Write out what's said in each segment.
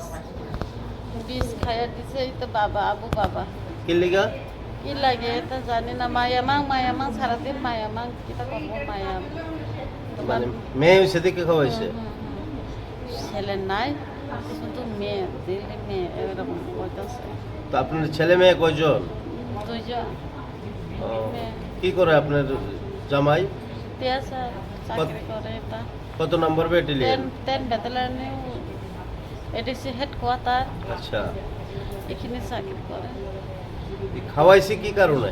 বিষ। বিষ খাইয়া দিছে এই তো বাবা আবু বাবা। কি লিগা? কি লাগে এটা জানি না মায়া মাং মায়া মাং সারাদিন মায়া মাং কিটা করব মায়া তোমার মানে মেয়ে হয়েছে দেখে খাওয়াইছে। ছেলে নাই শুধু মেয়ে দিল্লি মেয়ে এরকম বলতেছে তো আপনার ছেলে মেয়ে কয়জন? দুইজন। কি করে আপনার জামাই? কত নম্বর টেন ব্যাটালিয়ন টেন ব্যাটালিয়নে এডিসি হেডকোয়ার্টার আচ্ছা এখানে চাকরি করে। খাওয়াইছে কি কারণে?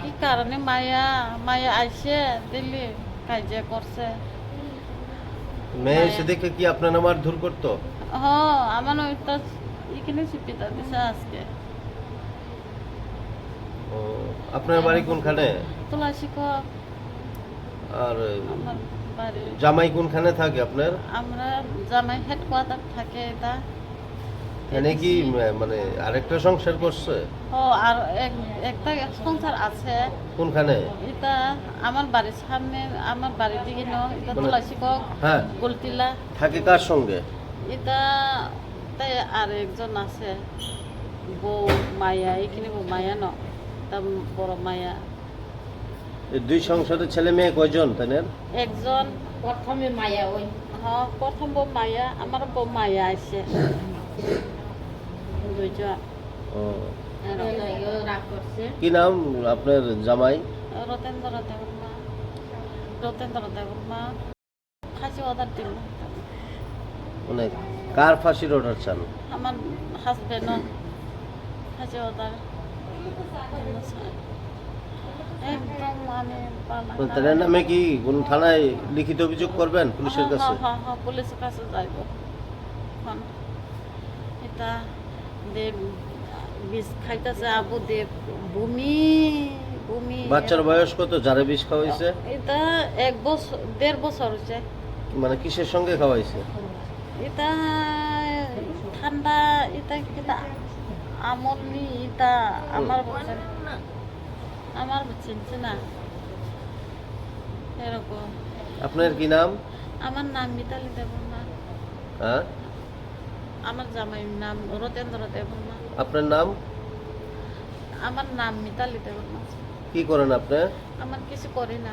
কি কারণে? মায়া মায়া আইসে দিল্লি কাজে করছে। মেয়ে হয়েছে দেখে কি আপনার আমার দূর করতো? হ আমার ওইটা এখানে সুবিধা দিছে আজকে। ও, আপনার বাড়ি কোনখানে? তুলাসী কর আর জামাই কোনখানে থাকে আপনার? আমরা জামাই হেডকোয়ার্টার থাকে এটা। এনে কি আহ, মানে আরেকটা সংসার করছে? ও আর এক একটা সংসার আছে। কোনখানে? এটা আমার বাড়ির সামনে আমার বাড়ির দিকে ন এটা মানে- তুলাসী কক হ্যাঁ। গোলটিলা। থাকে কার সঙ্গে? এটা তাই আর একজন আছে। বউ মায়া এখানে বউ মায়া ন তা বড় মায়া। দুই সংসারে ছেলে মেয়ে কয়জন তাদের একজন প্রথমে মায়া ওই হ প্রথম বউ মায়া আমার বউ মায়া আছে। দুইজন ও, কি নাম আপনার জামাই? রতেন্দ্র দেবর্মা। রতেন্দ্র দেবর্মা। খাসি অর্ডার দিল। মানে কার ফাঁসির অর্ডার চান? আমার হাজবেন্ড খাসি অর্ডার। একদম মানে তাদের নামে কি কোন থানায় লিখিত অভিযোগ করবেন পুলিশের কাছে? হ্যাঁ হ্যাঁ হ্যাঁ পুলিশের কাছে যাইব। এটা দেব বিষ খাইতেছে আবু দেব ভূমি ভূমি বাচ্চার বয়স কত? যারা বিষ খাওয়াইছে? এটা এক বছর দেড় বছর হচ্ছে মানে কিসের সঙ্গে খাওয়াইছে? এটা ঠান্ডা এটা কিটা আমল নি এটা আমার আমার বলছেন না। এরকম। আপনার কি নাম? আমার নাম মিতালি দেবনা হ্যাঁ? আমার জামাইয়ের নাম রতেন্দ্র দেবনা আপনার নাম? আমার নাম মিতালি দেবনা কি করেন আপনি? আমার কিছু করি না।